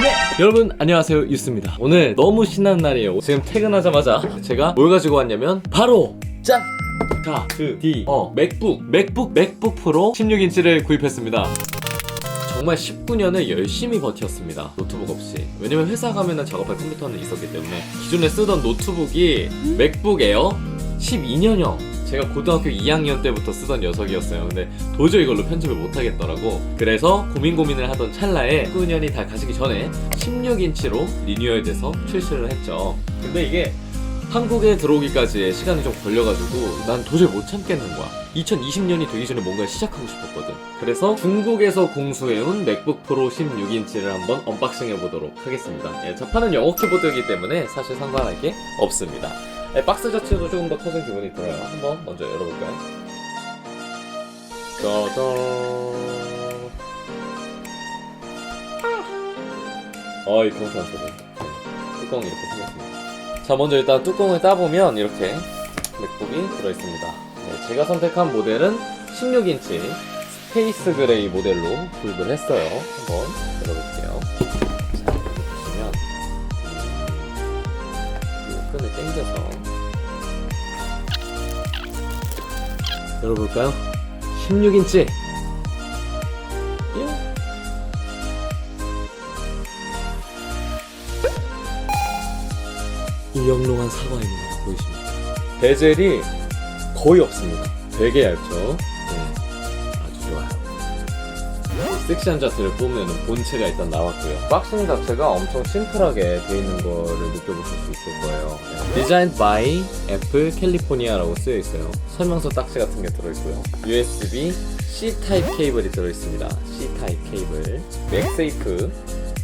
네 여러분 안녕하세요 유스입니다 오늘 너무 신나는 날이에요 지금 퇴근하자마자 제가 뭘 가지고 왔냐면 바로 짠! 자, 그, D, 어, 맥북, 맥북, 맥북 프로 16인치를 구입했습니다. 정말 19년을 열심히 버텼습니다. 노트북 없이. 왜냐면 회사 가면은 작업할 컴퓨터는 있었기 때문에. 기존에 쓰던 노트북이 맥북 에어 12년형. 제가 고등학교 2학년 때부터 쓰던 녀석이었어요. 근데 도저히 이걸로 편집을 못 하겠더라고. 그래서 고민 고민을 하던 찰나에 19년이 다 가시기 전에 16인치로 리뉴얼돼서 출시를 했죠. 근데 이게 한국에 들어오기까지 시간이 좀 걸려가지고 난 도저히 못 참겠는 거야. 2020년이 되기 전에 뭔가 시작하고 싶었거든. 그래서 중국에서 공수해온 맥북 프로 16인치를 한번 언박싱 해보도록 하겠습니다. 예, 자판은 영어 키보드이기 때문에 사실 상관할 게 없습니다. 예, 박스 자체도 조금 더 커진 기분이 들어요. 한번 먼저 열어볼까요? 짜잔. 어이, 경쾌한 소리. 뚜껑 이렇게 생겼습니다. 자 먼저 일단 뚜껑을 따보면 이렇게 맥북이 들어있습니다 네, 제가 선택한 모델은 16인치 스페이스 그레이 모델로 구입을 했어요 한번 열어볼게요 당겨서 열어볼까요? 16인치 예. 이 영롱한 사과입니다. 보이십니까? 베젤이 거의 없습니다. 되게 얇죠? 섹시한 자세를 보면 본체가 일단 나왔고요. 박싱 자체가 엄청 심플하게 되어 있는 거를 느껴보실 수 있을 거예요. 네. Designed by Apple California라고 쓰여 있어요. 설명서 딱지 같은 게 들어있고요. USB C 타입 케이블이 들어있습니다. C 타입 케이블. 맥세이프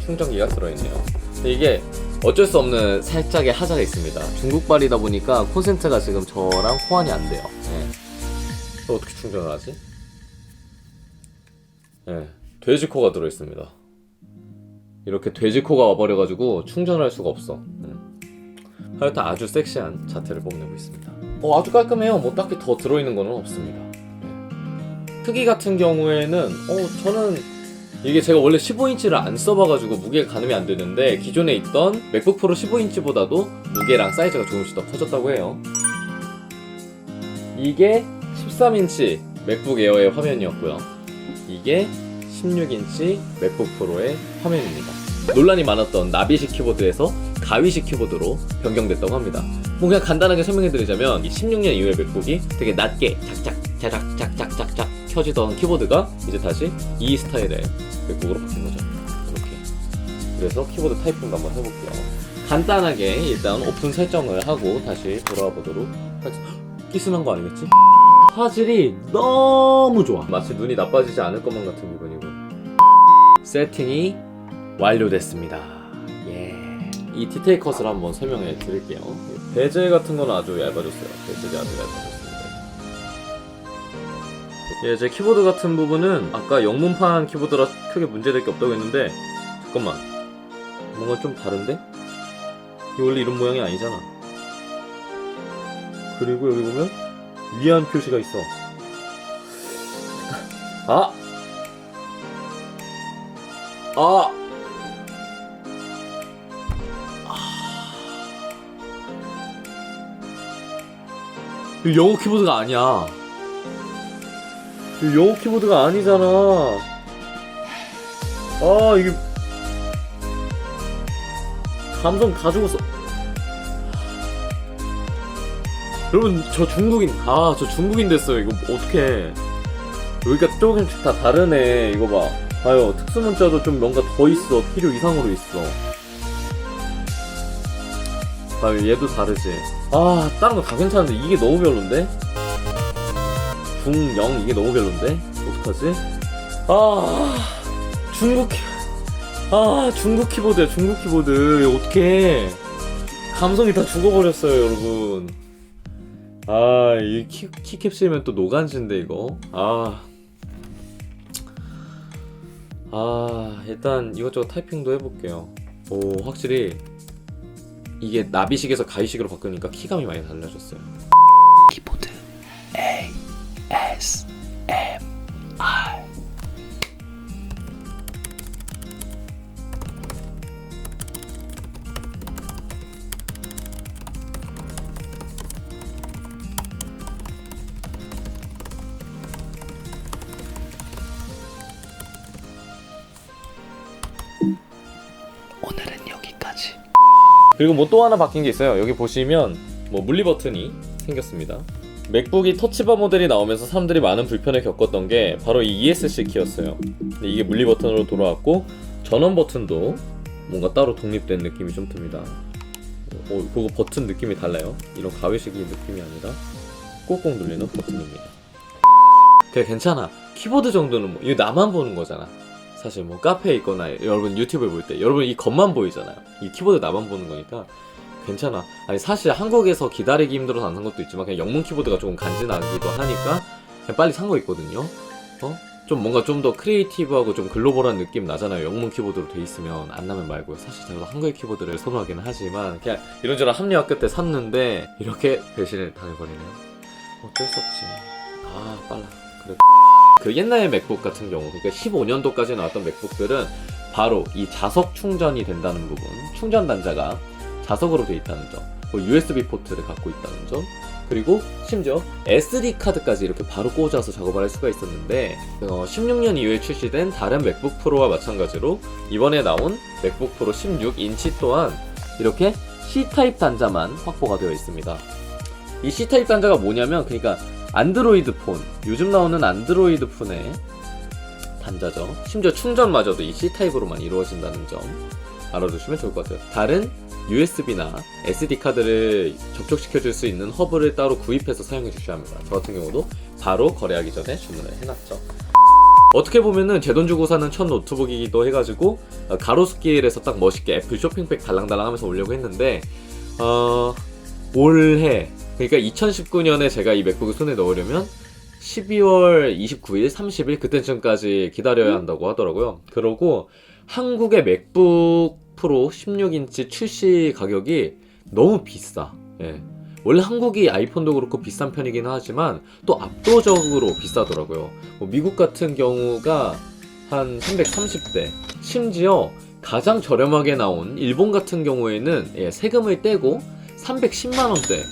충전기가 들어있네요. 이게 어쩔 수 없는 살짝의 하자가 있습니다. 중국발이다 보니까 콘센트가 지금 저랑 호환이 안 돼요. 예. 또 어떻게 충전을 하지? 예. 돼지코가 들어있습니다. 이렇게 돼지코가 와버려가지고 충전을 할 수가 없어. 예. 하여튼 아주 섹시한 자태를 뽐내고 있습니다. 어, 아주 깔끔해요. 뭐 딱히 더 들어있는 거는 없습니다. 예. 크기 같은 경우에는, 어, 저는 이게 제가 원래 15인치를 안 써봐가지고 무게가 가늠이 안 되는데 기존에 있던 맥북 프로 15인치보다도 무게랑 사이즈가 조금씩 더 커졌다고 해요. 이게 13인치 맥북 에어의 화면이었고요. 이게 16인치 맥북 프로의 화면입니다. 논란이 많았던 나비식 키보드에서 가위식 키보드로 변경됐다고 합니다. 뭐 그냥 간단하게 설명해드리자면 이 16년 이후의 맥북이 되게 낮게 작작 자작 작작 작작 켜지던 키보드가 이제 다시 이 스타일의 맥북으로 바뀐 거죠. 이렇게. 그래서 키보드 타이핑도 한번 해볼게요. 간단하게 일단 오픈 설정을 하고 다시 돌아와 보도록 하겠습니다. 끼스난 거 아니겠지? 화질이 너무 좋아. 마치 눈이 나빠지지 않을 것만 같은 기분이고. 세팅이 완료됐습니다. 예. 이 디테일 컷을 한번 설명해 드릴게요. 베젤 같은 건 아주 얇아졌어요. 베젤이 아주 얇아졌습니다. 예, 제 키보드 같은 부분은 아까 영문판 키보드라 크게 문제될 게 없다고 했는데 잠깐만 뭔가 좀 다른데? 이게 원래 이런 모양이 아니잖아. 그리고 여기 보면 위안 표시가 있어. 아! 아! 이거 영어 키보드가 아니야. 이거 영어 키보드가 아니잖아. 아, 이게. 감성 다 죽었어. 여러분, 저 중국인, 아, 저 중국인 됐어요. 이거 어떡해. 여기가 조금씩 다 다르네. 이거 봐. 봐요. 특수 문자도 좀 뭔가 더 있어. 필요 이상으로 있어. 봐요. 얘도 다르지. 아, 다른 거 다 괜찮은데 이게 너무 별론데? 중0 이게 너무 별론데? 어떡하지? 아 중국 키... 아 중국 키보드야 중국 키보드 어떡해 감성이 다 죽어버렸어요 여러분 아이 키, 키캡슐이면 또 노간지인데 이거 아 아, 일단 이것저것 타이핑도 해볼게요. 오, 확실히 이게 나비식에서 가위식으로 바꾸니까 키감이 많이 달라졌어요. 키보드 A 오늘은 여기까지. 그리고 뭐 또 하나 바뀐 게 있어요. 여기 보시면 뭐 물리 버튼이 생겼습니다. 맥북이 터치바 모델이 나오면서 사람들이 많은 불편을 겪었던 게 바로 이 ESC 키였어요. 근데 이게 물리 버튼으로 돌아왔고 전원 버튼도 뭔가 따로 독립된 느낌이 좀 듭니다. 어, 그거 버튼 느낌이 달라요. 이런 가위식이 느낌이 아니라 꼭꼭 눌리는 버튼입니다. 그래 괜찮아. 키보드 정도는 뭐 이거 나만 보는 거잖아. 사실 뭐 카페에 있거나 여러분 유튜브 볼때 여러분 이 겉만 보이잖아요. 이 키보드 나만 보는 거니까 괜찮아. 아니 사실 한국에서 기다리기 힘들어서 안 산 것도 있지만 그냥 영문 키보드가 조금 간지나기도 하니까 그냥 빨리 산 거 있거든요. 어? 좀 뭔가 좀 더 크리에이티브하고 좀 글로벌한 느낌 나잖아요. 영문 키보드로 돼 있으면 안 나면 말고요. 사실 제가 한국의 키보드를 선호하기는 하지만 그냥 이런저런 합리화 끝에 샀는데 이렇게 배신을 당해버리네요. 어쩔 수 없지. 아 빨라. 그래. 그 옛날 맥북 같은 경우, 그러니까 15년도까지 나왔던 맥북들은 바로 이 자석 충전이 된다는 부분, 충전 단자가 자석으로 돼 있다는 점, 뭐 USB 포트를 갖고 있다는 점, 그리고 심지어 SD 카드까지 이렇게 바로 꽂아서 작업을 할 수가 있었는데, 어, 16년 이후에 출시된 다른 맥북 프로와 마찬가지로 이번에 나온 맥북 프로 16인치 또한 이렇게 C 타입 단자만 확보가 되어 있습니다. 이 C 타입 단자가 뭐냐면, 그러니까 안드로이드 폰, 요즘 나오는 안드로이드 폰의 단자죠. 심지어 충전마저도 이 C타입으로만 이루어진다는 점 알아두시면 좋을 것 같아요. 다른 USB나 SD 카드를 접촉시켜줄 수 있는 허브를 따로 구입해서 사용해 주셔야 합니다. 저 같은 경우도 바로 거래하기 전에 주문을 해놨죠. 어떻게 보면은 제 돈 주고 사는 첫 노트북이기도 해가지고 어, 가로수길에서 딱 멋있게 애플 쇼핑백 달랑달랑 하면서 오려고 했는데 어, 올해 그러니까 2019년에 제가 이 맥북을 손에 넣으려면 12월 29일, 30일 그때쯤까지 기다려야 한다고 하더라고요. 그러고 한국의 맥북 프로 16인치 출시 가격이 너무 비싸. 예. 원래 한국이 아이폰도 그렇고 비싼 편이긴 하지만 또 압도적으로 비싸더라고요. 뭐 미국 같은 경우가 한 330대. 심지어 가장 저렴하게 나온 일본 같은 경우에는 예, 세금을 떼고 310만 원대.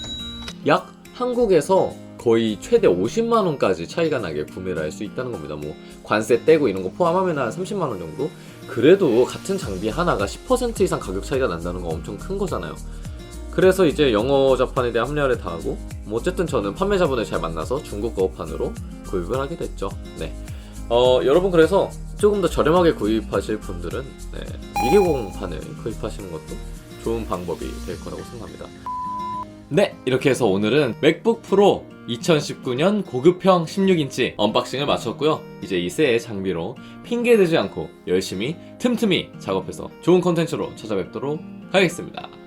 약 한국에서 거의 최대 50만 원까지 차이가 나게 구매를 할 수 있다는 겁니다. 뭐 관세 떼고 이런 거 포함하면 한 30만 원 정도. 그래도 같은 장비 하나가 10% 이상 가격 차이가 난다는 건 엄청 큰 거잖아요. 그래서 이제 영어 자판에 대한 합리화를 다하고 뭐 어쨌든 저는 판매자분을 잘 만나서 중국어 판으로 구입을 하게 됐죠. 네. 어, 여러분 그래서 조금 더 저렴하게 구입하실 분들은 네, 미개공판을 구입하시는 것도 좋은 방법이 될 거라고 생각합니다. 네, 이렇게 해서 오늘은 맥북 프로 2019년 고급형 16인치 언박싱을 마쳤고요. 이제 이 새해 장비로 핑계대지 않고 열심히 틈틈이 작업해서 좋은 컨텐츠로 찾아뵙도록 하겠습니다.